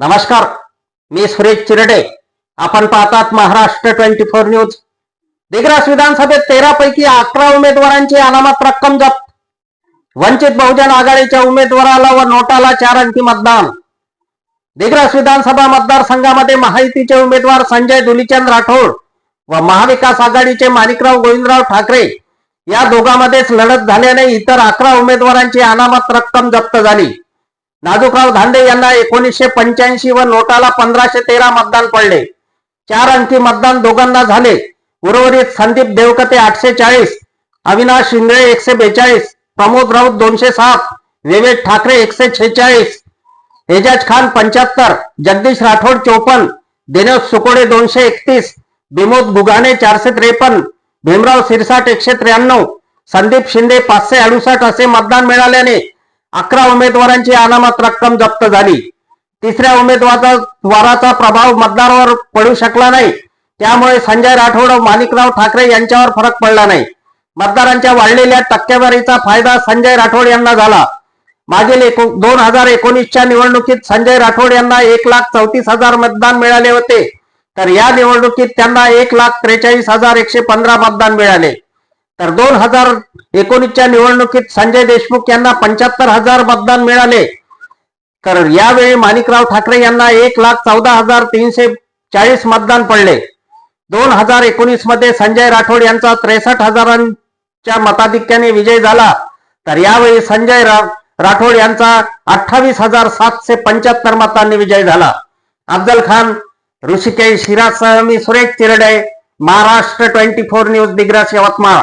नमस्कार मी सुरेश चिरडे. आपण पाहतात Maharashtra twenty four news. Digras विधानसभेत तेरा पैकी अकरा उमेदवारांची अनामत रक्कम जप्त. वंचित बहुजन आघाडीच्या उमेदवाराला व नोटाला चार अंकी मतदान. दिग्रास विधानसभा मतदारसंघामध्ये महायुतीचे उमेदवार संजय दुलीचंद राठोड व महाविकास आघाडीचे माणिकराव गोविंदराव ठाकरे या दोघांमध्येच लढत झाल्याने इतर अकरा उमेदवारांची अनामत रक्कम जप्त झाली. नाजूकराव धांडे यांना एकोणीसशे पंच्याऐंशी व नोटाला पंधराशे तेरा मतदान पडले. चार अंकी मतदान दोघांना झाले. उर्वरित संदीप देवकते आठशे चाळीस अविनाश शिंदे एकशे बेचाळीस प्रमोद राऊत दोनशे सात विवेक ठाकरे एकशे छेचाळीस एजाज खान पंच्याहत्तर जगदीश राठोड चौपन्न दिनेश सुकोडे दोनशे एकतीस विमोद गुगाने चारशे त्रेपन्न भीमराव सिरसाट एकशे त्र्याण्णव संदीप शिंदे पाचशे अडुसष्ट असे मतदान मिळाल्याने अकरा उमेदवारांची अनामत रक्कम जप्त झाली. तिसऱ्या उमेदवाराचा प्रभाव मतदारावर पडू शकला नाही. त्यामुळे संजय राठोड माणिकराव ठाकरे यांच्यावर फरक पडला नाही. मतदारांच्या वाढलेल्या टक्केवारीचा फायदा संजय राठोड यांना झाला. मागील एक दोन हजार एकोणीसच्या निवडणुकीत संजय राठोड यांना एक लाख चौतीस हजार मतदान मिळाले होते. तर या निवडणुकीत त्यांना एक लाख त्रेचाळीस हजार एकशे पंधरा मतदान मिळाले. तर दोन हजार एकोणीसच्या निवडणुकीत संजय देशमुख यांना पंच्याहत्तर हजार मतदान मिळाले. तर यावेळी माणिकराव ठाकरे यांना एक लाख चौदा हजार तीनशे चाळीस मतदान पडले. दोन हजार एकोणीसमध्ये संजय राठोड यांचा त्रेसष्ट हजारांच्या मताधिक्याने विजय झाला. तर यावेळी संजय रा- राठोड यांचा अठ्ठावीस हजार सातशे पंच्याहत्तर मतांनी विजय झाला. अफजल खान ऋषिकेश हिरासह मी Suresh Tirde Maharashtra twenty four news Digras Yavatmal.